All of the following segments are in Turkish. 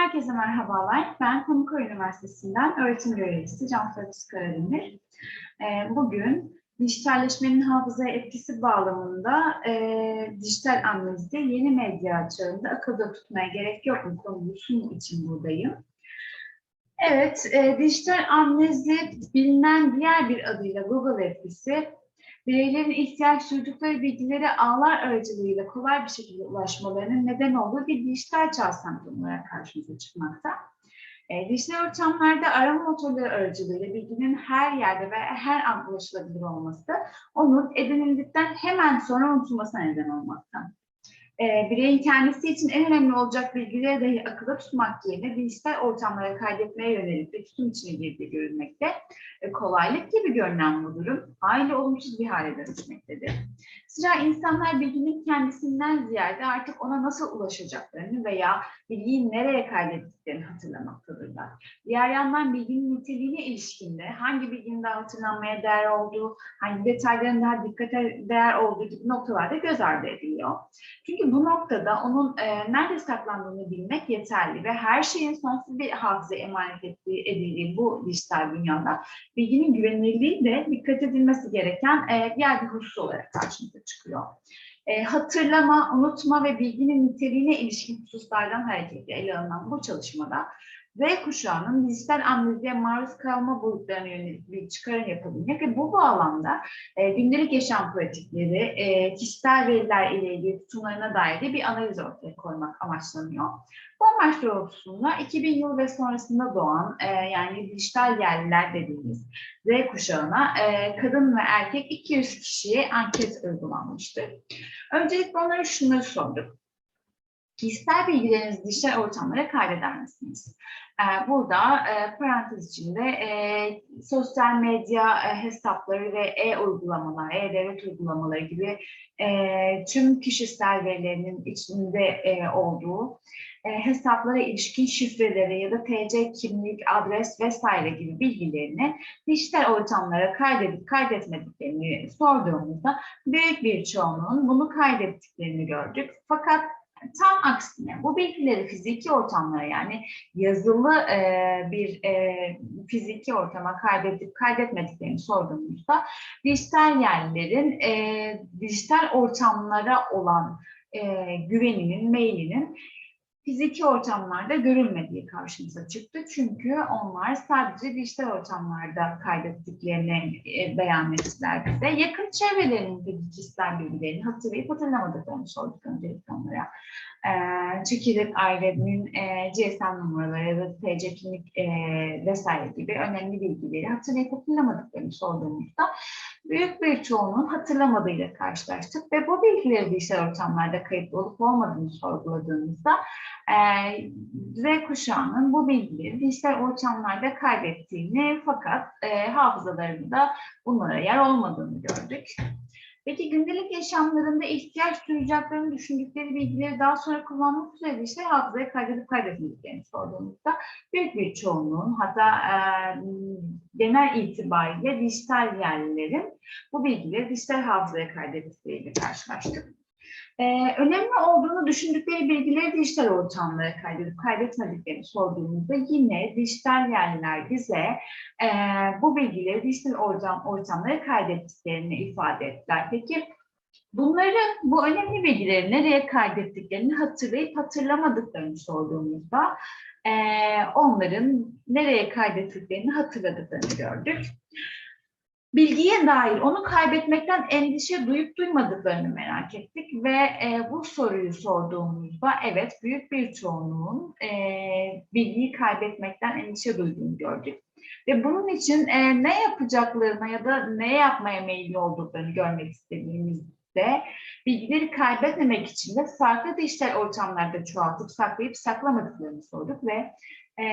Herkese merhabalar. Ben Pamukkale Üniversitesi'nden öğretim görevlisi Cansu Atıs Karademir. Ee, Bugün dijitalleşmenin hafızaya etkisi bağlamında e, dijital analizde yeni medya çağında akılda tutmaya gerek yok mu konusunun için buradayım. Evet, e, dijital amnezi bilinen diğer bir adıyla Google etkisi, bireylerin ihtiyaç duydukları bilgileri ağlar aracılığıyla kolay bir şekilde ulaşmalarının neden olduğu bir dijital çağ olarak karşımıza çıkmakta. E, dijital ortamlarda arama motorları aracılığıyla bilginin her yerde ve her an ulaşılabilir olması, onun edinildikten hemen sonra unutulmasına neden olmakta e, bireyin kendisi için en önemli olacak bilgileri dahi akılda tutmak yerine dijital ortamlara kaydetmeye yönelik bir tutum içine girdiği görülmekte. E, kolaylık gibi görünen bu durum aile olumsuz bir hale dönüşmektedir. Sıra insanlar bilginin kendisinden ziyade artık ona nasıl ulaşacaklarını veya bilgiyi nereye kaydettiklerini hatırlamaktadırlar. Diğer yandan bilginin niteliğine ilişkinde hangi bilginin daha hatırlanmaya değer olduğu, hangi detayların daha dikkate değer olduğu gibi noktalarda göz ardı ediliyor. Çünkü bu noktada onun e, nerede saklandığını bilmek yeterli ve her şeyin sonsuz bir hafıza emanet ettiği, edildiği bu dijital dünyada bilginin güvenilirliği de dikkat edilmesi gereken e, diğer bir husus olarak karşımıza çıkıyor. E, hatırlama, unutma ve bilginin niteliğine ilişkin hususlardan hareketle ele alınan bu çalışmada Z kuşağının dijital analize maruz kalma boyutlarına yönelik bir çıkarım yapabilmek ve bu bağlamda e, gündelik yaşam pratikleri, e, kişisel veriler ile ilgili tutumlarına dair de bir analiz ortaya koymak amaçlanıyor. Bu amaç doğrultusunda 2000 yıl ve sonrasında doğan e, yani dijital yerliler dediğimiz Z kuşağına e, kadın ve erkek 200 kişiye anket uygulanmıştır. Öncelikle onlara şunları sorduk. Kişisel bilgilerinizi dijital ortamlara kaydeder misiniz? Ee, burada e, parantez içinde e, sosyal medya e, hesapları ve e-uygulamalar, e-devlet uygulamaları gibi tüm kişisel verilerinin içinde olduğu hesaplara ilişkin şifreleri ya da TC kimlik, adres vesaire gibi bilgilerini dijital ortamlara kaydedip kaydetmediklerini sorduğumuzda büyük bir çoğunluğun bunu kaydettiklerini gördük. Fakat tam aksine bu bilgileri fiziki ortamlara yani yazılı e, bir e, fiziki ortama kaydedip kaydetmediklerini sorduğumuzda dijital yerlerin e, dijital ortamlara olan e, güveninin, mailinin fiziki ortamlarda görülmediği karşımıza çıktı. Çünkü onlar sadece dijital ortamlarda kaydettiklerini e, beyan ettiler bize. Yakın çevrelerindeki kişisel bilgilerini hatırlayıp hatırlamadıklarını sorduk öncelikle onlara. E, çekirdek ailenin e, GSM numaraları ya da TC kimlik e, vesaire gibi önemli bilgileri hatırlayıp hatırlamadıklarını sorduğumuzda büyük bir çoğunluğun hatırlamadığıyla karşılaştık ve bu bilgileri dijital ortamlarda kayıtlı olup olmadığını sorguladığımızda e, Z kuşağının bu bilgileri dijital ortamlarda kaydettiğini fakat hafızalarında bunlara yer olmadığını gördük. Peki gündelik yaşamlarında ihtiyaç duyacaklarını düşündükleri bilgileri daha sonra kullanmak üzere işte hafızaya kaydedip kaydetmediklerini sorduğumuzda büyük bir çoğunluğun hatta e, genel itibariyle dijital yerlilerin bu bilgileri dijital hafızaya kaydettikleriyle karşılaştık. Ee, önemli olduğunu düşündükleri bilgileri dijital ortamlara kaydedip kaydetmediklerini sorduğumuzda yine dijital yerliler bize e, bu bilgileri dijital ortam, ortamlara kaydettiklerini ifade ettiler. Peki bunları, bu önemli bilgileri nereye kaydettiklerini hatırlayıp hatırlamadıklarını sorduğumuzda e, onların nereye kaydettiklerini hatırladıklarını gördük bilgiye dair onu kaybetmekten endişe duyup duymadıklarını merak ettik ve e, bu soruyu sorduğumuzda evet büyük bir çoğunluğun e, bilgiyi kaybetmekten endişe duyduğunu gördük. Ve bunun için e, ne yapacaklarına ya da ne yapmaya meyilli olduklarını görmek istediğimizde bilgileri kaybetmemek için de farklı dijital ortamlarda çoğaltıp saklayıp saklamadıklarını sorduk ve e,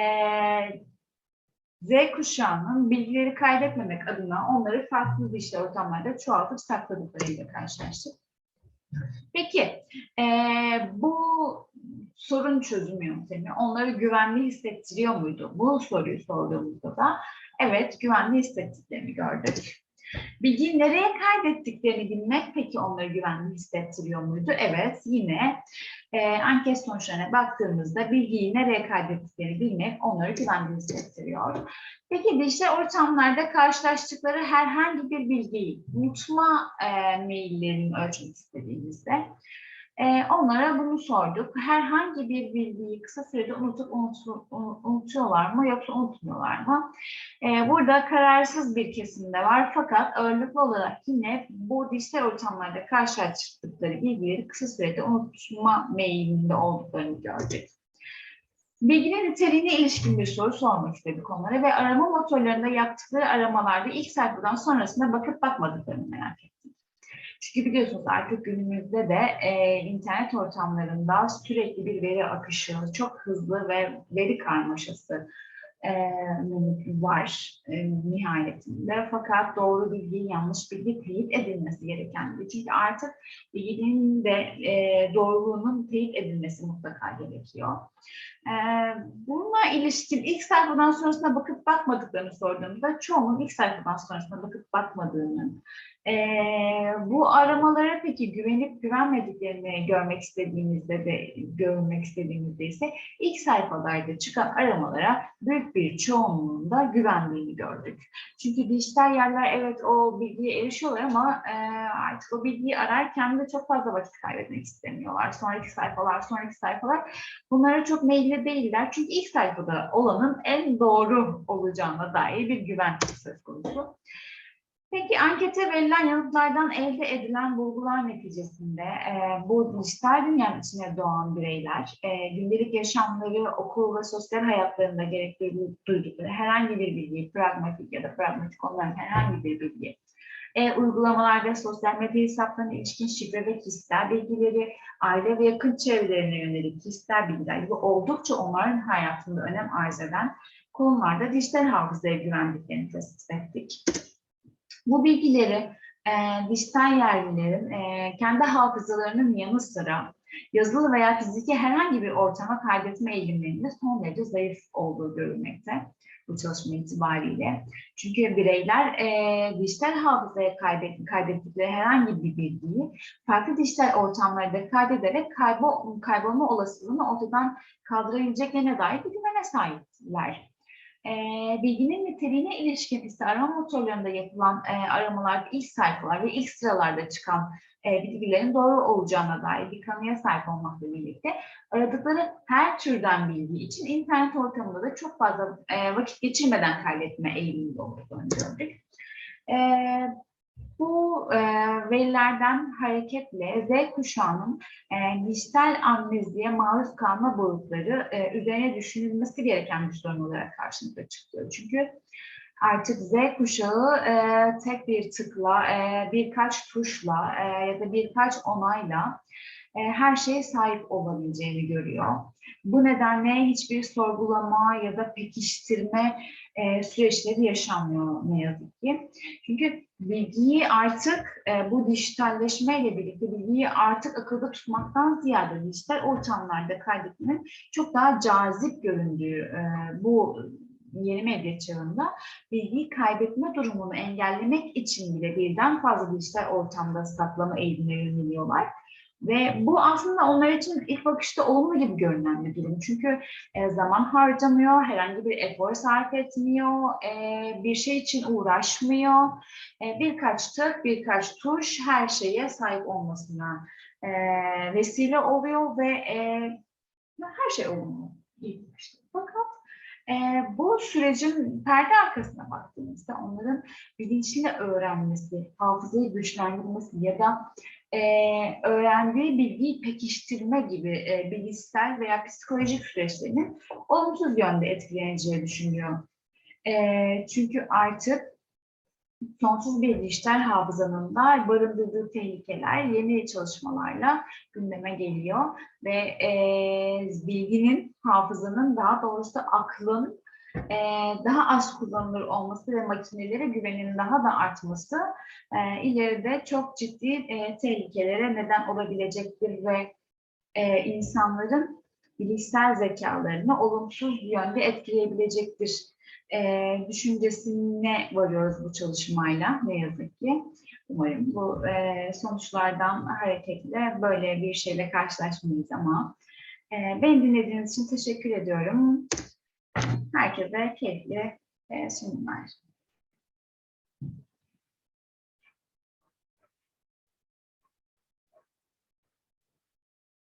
Z kuşağının bilgileri kaybetmemek adına onları farklı dijital ortamlarda çoğaltıp sakladıklarıyla karşılaştık. Peki, e, bu sorun çözüm yöntemi onları güvenli hissettiriyor muydu? Bu soruyu sorduğumuzda da evet güvenli hissettiklerini gördük. Bilgiyi nereye kaydettiklerini bilmek peki onları güvenli hissettiriyor muydu? Evet, yine e, anket sonuçlarına baktığımızda bilgiyi nereye kaydettiklerini bilmek onları güvenli hissettiriyor. Peki dijital ortamlarda karşılaştıkları herhangi bir bilgiyi unutma e, meyillerini ölçmek istediğimizde e, onlara bunu sorduk. Herhangi bir bilgiyi kısa sürede unutup unutu- unu- unutuyorlar mı yoksa unutmuyorlar mı? E, burada kararsız bir kesim de var fakat ağırlıklı olarak yine bu dijital ortamlarda karşılaştıkları bilgileri kısa sürede unutma meyilinde olduklarını gördük. Bilginin niteliğine ilişkin bir soru sormak istedik onlara ve arama motorlarında yaptıkları aramalarda ilk sayfadan sonrasında bakıp bakmadıklarını merak ettik. Çünkü biliyorsunuz artık günümüzde de e, internet ortamlarında sürekli bir veri akışı, çok hızlı ve veri karmaşası e, var e, nihayetinde. Fakat doğru bilgi, yanlış bilgi teyit edilmesi gereken bir. Çünkü artık bilginin de e, doğruluğunun teyit edilmesi mutlaka gerekiyor. E, bununla ilişkin ilk sayfadan sonrasına bakıp bakmadıklarını sorduğumuzda çoğunun ilk sayfadan sonrasına bakıp bakmadığını, e, bu aramalara peki güvenip güvenmediklerini görmek istediğimizde de görmek istediğimizde ise ilk sayfalarda çıkan aramalara büyük bir çoğunluğunda güvendiğini gördük. Çünkü dijital yerler evet o bilgiye erişiyorlar ama e, artık o bilgiyi ararken de çok fazla vakit kaybetmek istemiyorlar. Sonraki sayfalar, sonraki sayfalar bunlara çok meyilli değiller. Çünkü ilk sayfada olanın en doğru olacağına dair bir güven söz konusu. Peki ankete verilen yanıtlardan elde edilen bulgular neticesinde e, bu dijital dünyanın içine doğan bireyler e, gündelik yaşamları, okul ve sosyal hayatlarında gerekli duydukları herhangi bir bilgiyi, pragmatik ya da pragmatik olmayan herhangi bir bilgi, e, uygulamalarda sosyal medya hesaplarına ilişkin şifre ve kişisel bilgileri, aile ve yakın çevrelerine yönelik kişisel bilgiler gibi oldukça onların hayatında önem arz eden konularda dijital hafızaya güvendiklerini tespit ettik. Bu bilgileri e, dijital yerlilerin e, kendi hafızalarının yanı sıra yazılı veya fiziki herhangi bir ortama kaydetme eğilimlerinde son derece zayıf olduğu görülmekte bu çalışma itibariyle. Çünkü bireyler e, dijital hafızaya kaybet, kaydettikleri herhangi bir bilgiyi farklı dijital ortamlarda kaydederek kaybol, kaybolma olasılığını ortadan kaldırabileceklerine dair bir güvene sahipler. E, bilginin niteliğine ilişkin ise arama motorlarında yapılan e, aramalar ilk sayfalar ve ilk sıralarda çıkan e, bilgilerin doğru olacağına dair bir kanıya sahip olmakla birlikte aradıkları her türden bilgi için internet ortamında da çok fazla e, vakit geçirmeden kaydetme eğiliminde olduklarını gördük. E, bu e, verilerden hareketle Z kuşağının e, dijital amneziye maruz kalma boyutları e, üzerine düşünülmesi gereken bir sorun olarak karşımıza çıkıyor. Çünkü artık Z kuşağı e, tek bir tıkla, e, birkaç tuşla e, ya da birkaç onayla e, her şeye sahip olabileceğini görüyor. Bu nedenle hiçbir sorgulama ya da pekiştirme e, süreçleri yaşanmıyor ne yazık ki. Çünkü bilgiyi artık e, bu dijitalleşmeyle birlikte bilgiyi artık akılda tutmaktan ziyade dijital ortamlarda kaydetmenin çok daha cazip göründüğü e, bu yeni medya çağında bilgiyi kaybetme durumunu engellemek için bile birden fazla dijital ortamda saklama eğilimine yöneliyorlar. Ve bu aslında onlar için ilk bakışta olumlu gibi görünen bir durum. Çünkü e, zaman harcamıyor, herhangi bir efor sarf etmiyor, e, bir şey için uğraşmıyor. E, birkaç tık, birkaç tuş her şeye sahip olmasına vesile oluyor ve her şey olumlu. İlk bakışta. Fakat bu sürecin perde arkasına baktığımızda onların bilinçli öğrenmesi, hafızayı güçlendirmesi ya da e, öğrendiği bilgiyi pekiştirme gibi e, bilişsel veya psikolojik süreçlerinin olumsuz yönde etkileneceği düşünüyor. E, çünkü artık sonsuz bir dijital hafızanın da barındırdığı tehlikeler yeni çalışmalarla gündeme geliyor ve e, bilginin, hafızanın daha doğrusu aklın e, daha az kullanılır olması ve makinelere güvenin daha da artması e, ileride çok ciddi e, tehlikelere neden olabilecektir ve e, insanların bilişsel zekalarını olumsuz yönde etkileyebilecektir e, düşüncesine varıyoruz bu çalışmayla ne yazık ki. Umarım bu e, sonuçlardan hareketle böyle bir şeyle karşılaşmayız ama e, beni dinlediğiniz için teşekkür ediyorum. Herkese keyifli e, sunumlar.